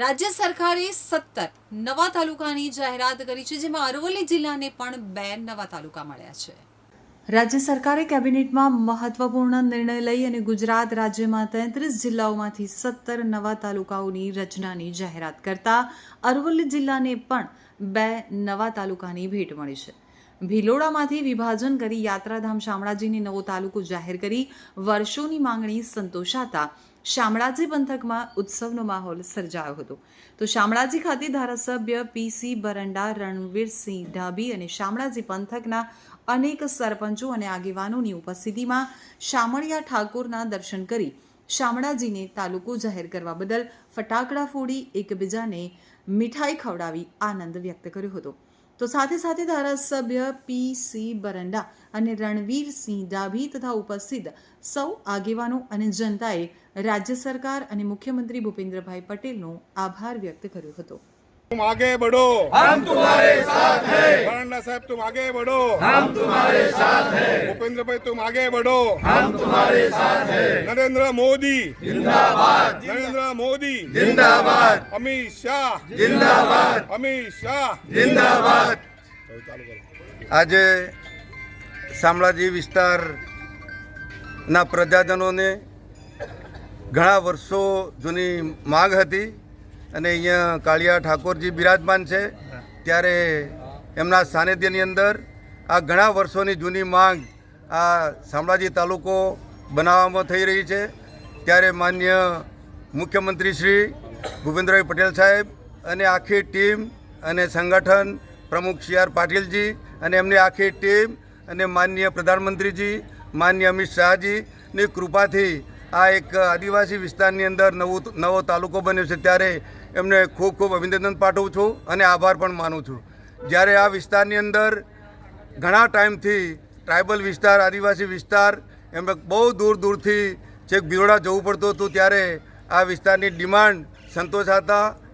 રાજ્ય સરકારે સત્તર નવા તાલુકાની જાહેરાત કરી છે, જેમાં અરવલ્લી જિલ્લાને પણ બે નવા તાલુકા મળ્યા છે. રાજ્ય સરકારે કેબિનેટમાં મહત્વપૂર્ણ નિર્ણય લઈ અને ગુજરાત રાજ્યમાં તેત્રીસ જિલ્લાઓમાંથી સત્તર નવા તાલુકાઓની રચનાની જાહેરાત કરતા અરવલ્લી જિલ્લાને પણ બે નવા તાલુકાની ભેટ મળી છે. ભિલોડામાંથી વિભાજન કરી યાત્રાધામ શામળાજીને નવો તાલુકો જાહેર કરી વર્ષોની માંગણી સંતોષાતા શામળાજી પંથકમાં ઉત્સવનો માહોલ સર્જાયો હતો. તો શામળાજી ખાતે ધારાસભ્ય પીસી બરંડા રણવીરસિંહ ઢાબી અને શામળાજી પંથકના અનેક સરપંચો અને આગેવાનોની ઉપસ્થિતિમાં શામળિયા ઠાકોરના દર્શન કરી શામળાજીને તાલુકો જાહેર કરવા બદલ ફટાકડા ફોડી એકબીજાને મીઠાઈ ખવડાવી આનંદ વ્યક્ત કર્યો હતો. તો સાથે સાથે ધારાસભ્ય પી સી બરંડા અને રણવીરસિંહ ડાભી તથા ઉપસ્થિત સૌ આગેવાનો અને જનતાએ રાજ્ય સરકાર અને મુખ્યમંત્રી ભૂપેન્દ્રભાઈ પટેલનો આભાર વ્યક્ત કર્યો હતો. तुम आगे बढ़ो हम तुम्हारे साथ हैं बरंडा साहब तुम आगे बढ़ो हम तुम्हारे साथ हैं भूपेंद्र भाई तुम आगे बढ़ो हम तुम्हारे साथ हैं नरेंद्र मोदी जिंदाबाद नरेंद्र मोदी जिंदाबाद अमित शाह जिंदाबाद अमित शाह जिंदाबाद ચાલુ કરો આજે શામળાજી વિસ્તારના પ્રજાજનોને ઘણા વર્ષો જૂની માગ હતી અને અહીંયા કાળિયા ઠાકોરજી બિરાજમાન છે. ત્યારે એમના સાનિધ્યની અંદર આ ઘણા વર્ષોની જૂની માંગ આ શામળાજી તાલુકો બનાવવામાં થઈ રહી છે. ત્યારે માન્ય મુખ્યમંત્રી શ્રી ભૂપેન્દ્રભાઈ પટેલ સાહેબ અને આખી ટીમ અને સંગઠન પ્રમુખ સી આર પાટીલજી અને એમની આખી ટીમ અને માન્ય પ્રધાનમંત્રીજી, માન્ય અમિત શાહજીની કૃપાથી આ એક આદિવાસી વિસ્તારની અંદર નવું નવો તાલુકો બન્યો છે ત્યારે એમને ખૂબ ખૂબ અભિનંદન પાઠવું છું અને આભાર પણ માનું છું. જ્યારે આ વિસ્તારની અંદર ઘણા ટાઈમથી ટ્રાઇબલ વિસ્તાર, આદિવાસી વિસ્તાર, એમને બહુ દૂર દૂરથી છેક બિરોડા જવું પડતું હતું ત્યારે આ વિસ્તારની ડિમાન્ડ સંતોષાતા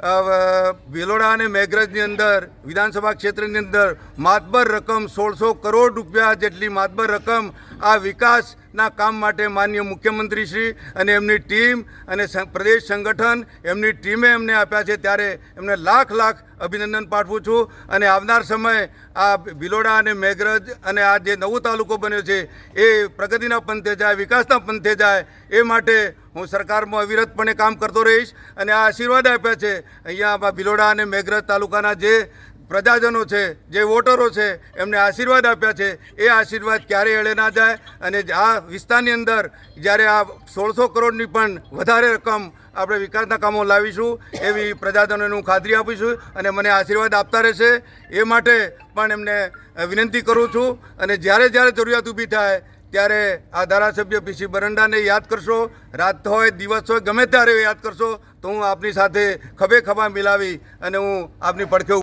ભિલોડા અને મેઘરજની અંદર, વિધાનસભા ક્ષેત્રની અંદર માતબર રકમ સોળસો કરોડ રૂપિયા જેટલી માતબર રકમ આ વિકાસના કામ માટે માન્ય મુખ્યમંત્રી શ્રી અને એમની ટીમ અને પ્રદેશ સંગઠન એમની ટીમે એમને આપ્યા છે. ત્યારે એમને લાખ લાખ અભિનંદન પાઠવું છું અને આવનાર સમય આ ભિલોડા અને મેઘરજ અને આ જે નવો તાલુકો બન્યો છે, એ પ્રગતિના પંથે જાય, વિકાસના પંથે જાય, એ માટે હું સરકારમાં અવિરતપણે કામ કરતો રહીશ અને આ આશીર્વાદ આપ્યા છે. અહીંયા ભિલોડા અને મેઘરજ તાલુકાના જે પ્રજાજનો છે, જે વોટરો છે, એમને આશીર્વાદ આપ્યા છે. એ આશીર્વાદ ક્યારેય એળે ના જાય અને આ વિસ્તારની અંદર જ્યારે આ સોળસો કરોડની પણ વધારે રકમ આપણે વિકાસના કામો લાવીશું, એવી પ્રજાજનોને હું ખાતરી આપીશું અને મને આશીર્વાદ આપતા રહેશે. એ માટે પણ એમને વિનંતી કરું છું અને જ્યારે જ્યારે જરૂરિયાત ઊભી થાય ત્યારે આ ધારાસભ્ય પીસી બરંડાને યાદ કરશો. રાત હોય, દિવસ હોય, ગમે ત્યારે યાદ કરશો. તો હું આપની સાથે ખભે ખભા મિલાવી અને હું આપની પડખે